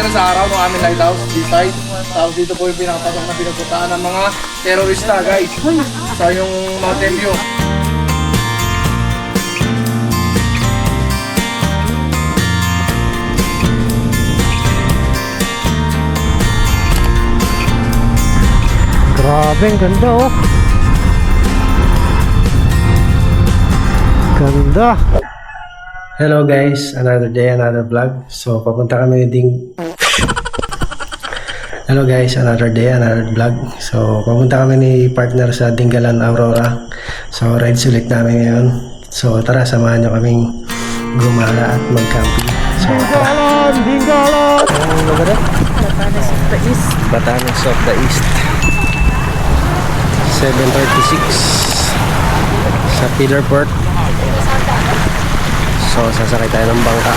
partner sa araw ng aming lighthouse, D-side. Tapos dito po yung pinakapasok na pinagpuntaan ng mga terorista, guys. Sa yung Mountain View. Grabe, ganda oh. Ganda. Hello guys, another day, another vlog. So, papunta kami ding... Hello guys, another day, another vlog. So, papunta kami ni partner sa Dingalan Aurora. So, ride sulit namin ngayon. So, tara, samahan nyo kaming gumala at mag-camping. So! Dingalan! Ang lugar na? Batanes of the East. Batanes of the East 736 sa Peterport so sasakay tayo ng bangka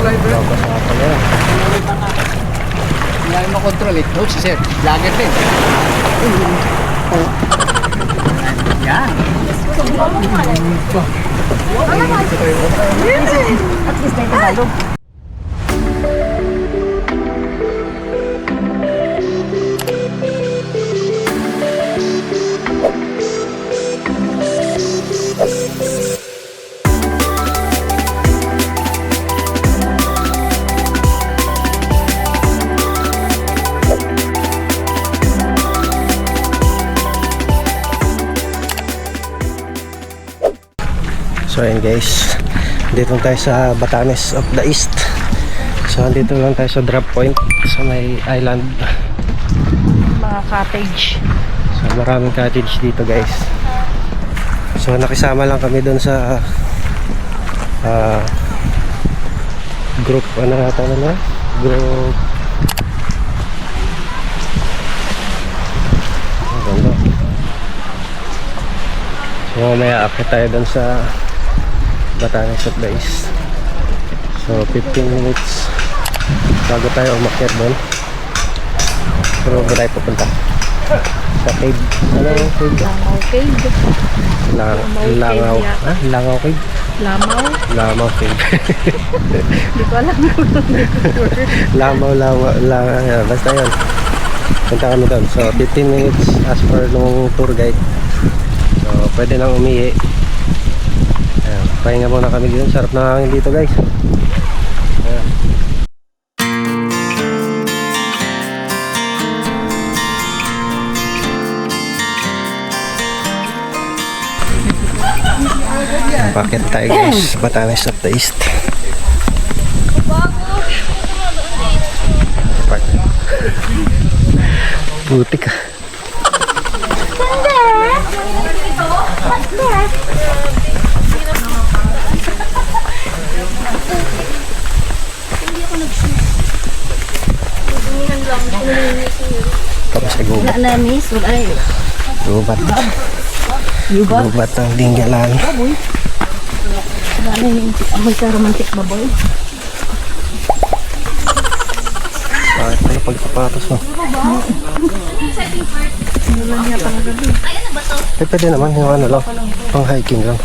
Labas na pala yan. Hindi namin makontrol eh. Oh, si Sir. Vlogger din. Yan. At least may Tagalog. So ayun guys dito tayo sa Batanes of the East so dito lang tayo sa drop point sa may island Mga cottage. So maraming cottage dito guys. So nakisama lang kami doon sa ah, group ano nata na group Ang ganda. So mamaya akit tayo doon sa At Base. So 15 minutes bago tayo umakyat doon. Pero ba tayo pupunta? Sa cave. Ano yung cave? Lamaw Cave. Lang, Lamaw langaw. cave yata. Ah, langaw cave? Lamaw. Lamaw cave. Hindi ko alam. lamaw, lamaw, langaw. Basta yun. Punta kami doon. So, 15 minutes as per nung tour guide. So, pwede nang umihi. Pahinga muna kami dito. Sarap na hangin dito guys. Ayan. Bakit tayo guys? Batanes of the East. Butik ah. Tapos sa gubat. Na miss. Wala ay. Gubat. Yuba. Gubat ng dinggalan. Wala na yung amoy ka romantic baboy. Bakit pala pagsapatos mo? Wala niya pang gabi. Eh, pwede naman yung ano lang. Pang hiking lang.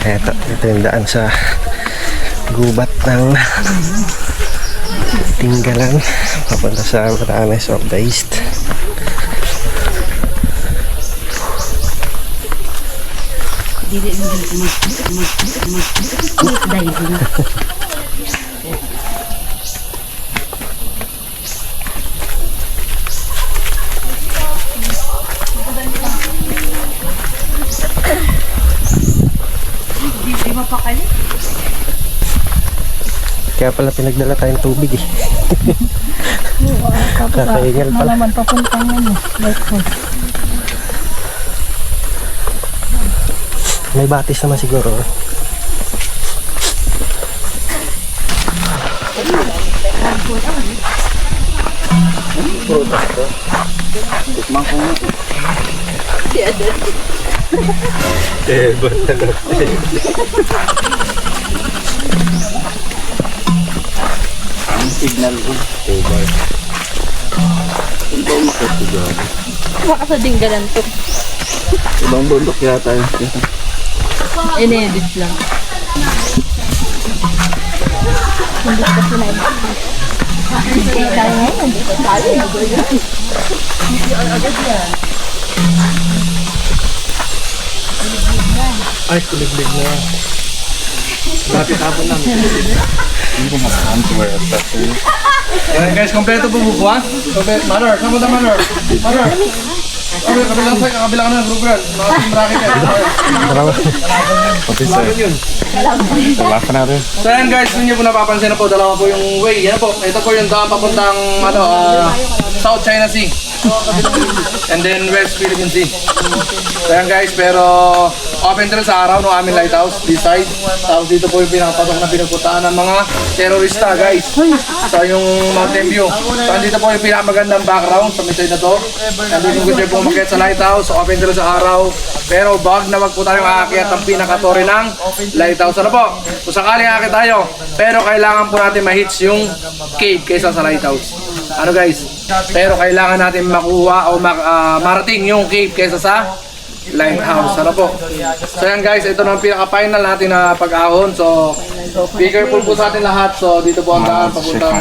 Eto, ito yung daan sa gubat ng Tinggalan papunta sa Batanes of the East. Dili mo dito mag mag mag mag diving. Di mapakali. Kaya pala pinagdala tayong tubig eh. Kakaingal pala. Malaman papuntang ano. Lighthouse. May batis naman siguro. Eh, bata Signal ko. Over. Baka sa dinggalan to. Ibang bundok yata yun. In-edit lang. Hindi ko kasi na-edit. Hindi tayo ngayon. Dito tayo. Ay, kuliglig na. Lapit hapon lang. Ayan guys, kompleto po po ha? Kompleto. Manor, saan mo na Manor? Manor. Okay, kabilang sa kabilang ka na group yan. Mga team racket yan. Bakit yun? So ayan guys, kung nyo po napapansin na po, dalawa po yung way. Yan po, ito po yung daan papuntang ano, ah, South China Sea. And then West Philippine Sea. So ayan guys, pero open din sa araw no aming lighthouse, this side. Tapos dito po yung pinakapatok na pinagpuntaan ng mga terorista guys. So yung Mountain View. So andito po yung pinakamagandang background sa side na to. Nandito gusto po umakyat sa lighthouse, so open din sa araw. Pero bag na wag po tayong aakyat ang pinakatore ng lighthouse. Ano po? Kung sakali aakyat tayo, pero kailangan po natin ma-hits yung cave kaysa sa lighthouse. Ano guys? Pero kailangan natin makuha o mak- ah, marating yung cave kaysa sa lighthouse. Ano po? So yan guys, ito na ang pinaka-final natin na pag-ahon. So, be careful po sa atin lahat. So, dito po ang daan papuntang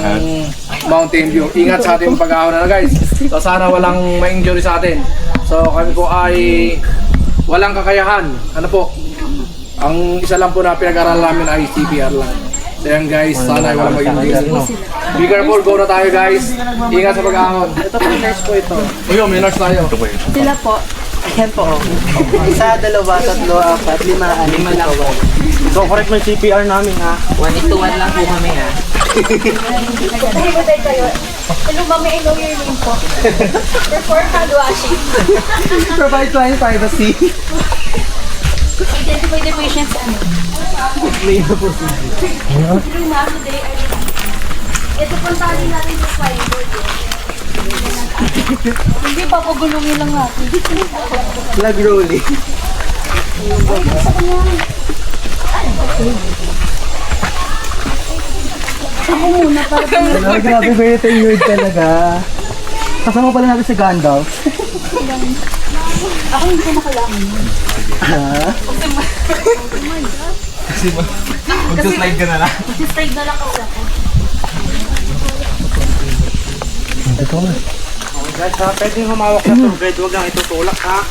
Mountain View. Ingat sa ating pag-ahon na guys. So, sana walang ma-injury sa atin. So, kami po ay walang kakayahan. Ano po? Ang isa lang po na pinag-aralan namin ay CPR lang. So yan guys, sana ay walang mag-injury. Be careful, go na tayo guys. Ingat sa pag-ahon. Ito po, nurse po ito. Uyo, may nurse tayo. Sila po. Ayan po. Isa, dalawa, tatlo, apat, lima, anim, lima lang po. So, correct mo yung CPR namin ha. One into one lang po kami ha. Hello, ma'am, may I know your name po? Before hand washing. Provide client privacy. Identify the patient's ano. May na po siya. Hello, ma'am, today are Ito po tali natin sa whiteboard. eh. Hindi, papagulungin lang natin. Flag rolling. Ay, grabe, very tenured talaga. Kasama pala natin si Gandalf. Ako hindi ko makalaman. Mag-slide ka na lang. Mag-slide na lang kasi ako. Guys, ha, pwedeng humawak sa tour guide, huwag lang itutulak ha.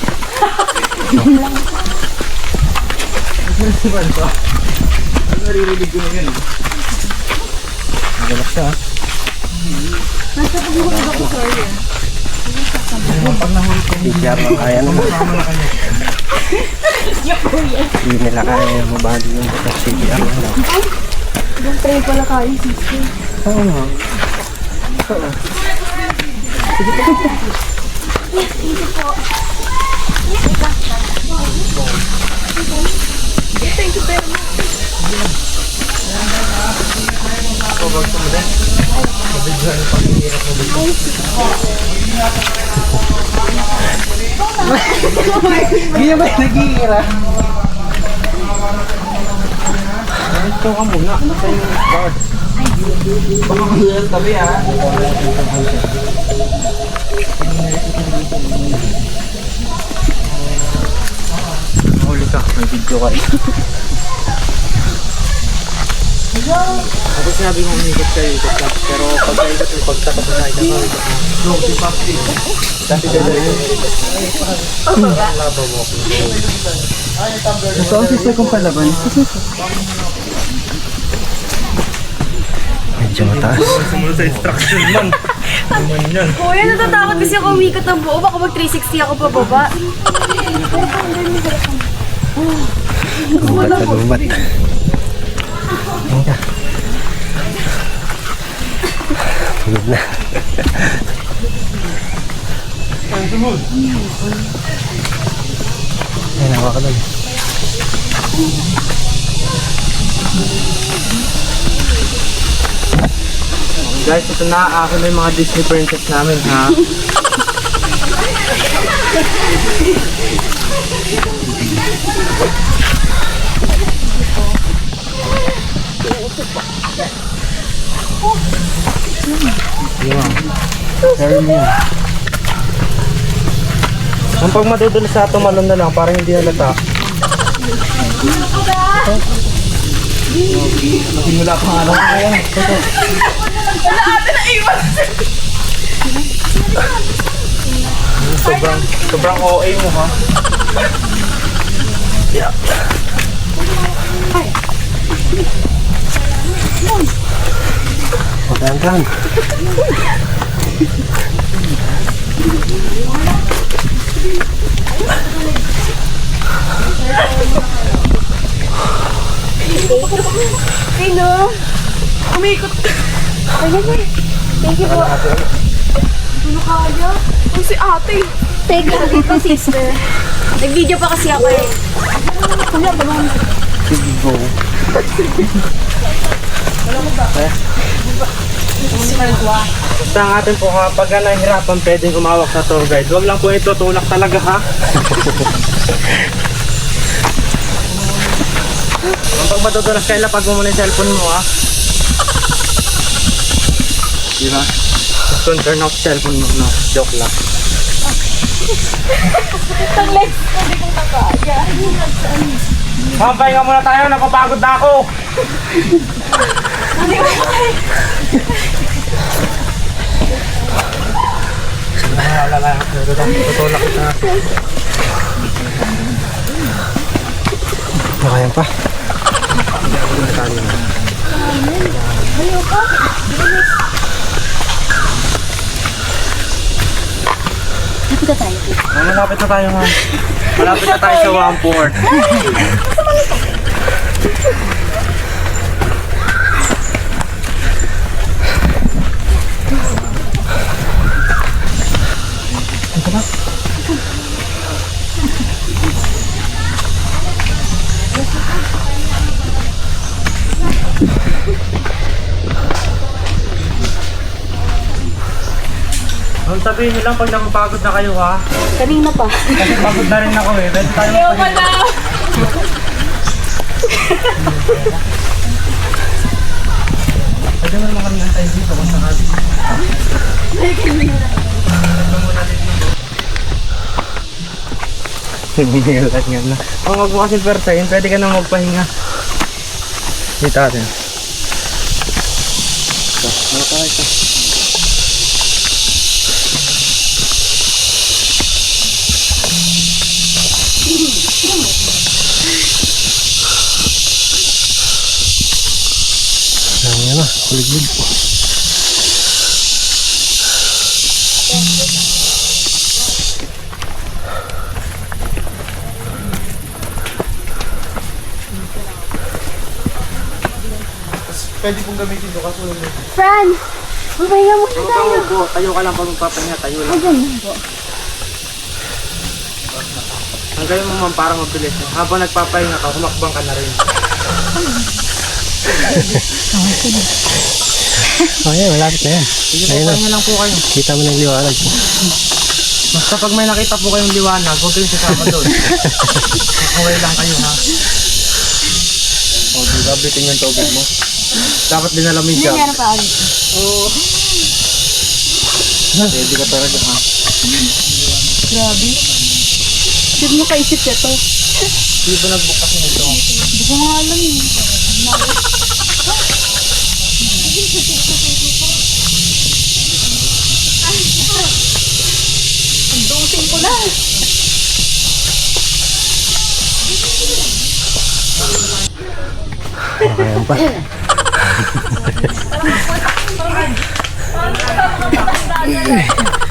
Naririnig ko na yun. Magalas siya. CPR lang kaya naman. Hindi nila kaya mabali yung sa CPR lang daw. Try pala kayo, sister. Oo nga. Hindi na ba yung nag-iira? Ito ka muna. Sa yung guard. Baka mga tabi ha. Huli ka, may video ka eh. Ako sinabi mo umikot kayo, ikot lang. Pero pag ikot yung pagtapat na ito, na. No, di pa Dati dito. Ito ang sister kong palaban. Medyo mataas. Sumunod sa instruction man. Naman yan. Kuya, natatakot kasi ako umikot ng buo. Baka mag 360 ako pababa. Gubat na gubat. Ayun ka. Pagod na. Ayun, hawa ka doon. Guys, ito na. Ako na yung mga Disney princess namin ha. Ang pag madudulas sa tumalon na lang, parang hindi halata. Simula pa nga lang. Sobrang, sobrang OA mo ha. Yeah. Magandang. Sino? Umikot. Ayan Thank you po. Ano kaya? Ang si ate. Teka, dito sister. Nag-video pa kasi ako eh. Wala, balong. Basta ang atin po ha, pag nahihirapan pwedeng umawak sa tour guide. Huwag lang po ito tulak talaga ha. Ang pag matutulas kayo, lapag mo muna yung cellphone mo ha. Di ba? Just don't turn off cellphone mo. No, joke lang. Ang legs ko, di kong kakaya. Kampay nga muna tayo, napapagod na ako. Wala lang, tutulak kita. Nakayan pa. Malapit na tayo. Malapit na tayo, ma'am. Malapit na tayo sa 1-4. sabihin nyo lang pag napapagod na kayo ha. Kanina pa. Kasi pagod na rin ako eh. Pwede tayo Ayaw ka na. Pwede mo naman kami antay dito kung sakali. Humihilat nga na. Kung wag mo kasi persayin, pwede ka nang magpahinga. Dito natin. Ito, tayo ito? Ayan na, kuliglig. Pwede pong gamitin ito kasi yung Fran! Mapahinga muna Huwag tayo. kang upo. Tayo ka lang pag magpapahinga. Tayo lang. Ganun po. Ang gawin mo man parang mabilis. Habang nagpapahinga ka, humakbang ka na rin. Oh, yan, malapit na yan. Sige po, Ayun na. pahinga lang po kayo. Kita mo ng liwanag. Basta pag may nakita po kayong liwanag, huwag kayong sasama doon. Okay lang kayo ha. O, di ba bitin yung tubig mo? Dapat dinalamig ka. Nangyari pa ako. Ready ka talaga ha. Grabe. Sino mo kaisip ka to? Di ba nagbukas nito? Hindi ko nga alam eh. Okay yan pa. Parang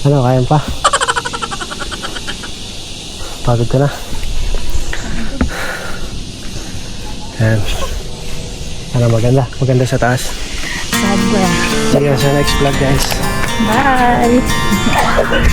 Ano, kaya pa? Pagod ka na? Yan. Ano, maganda. Maganda sa taas. Sobra. See you sa next vlog guys. Bye!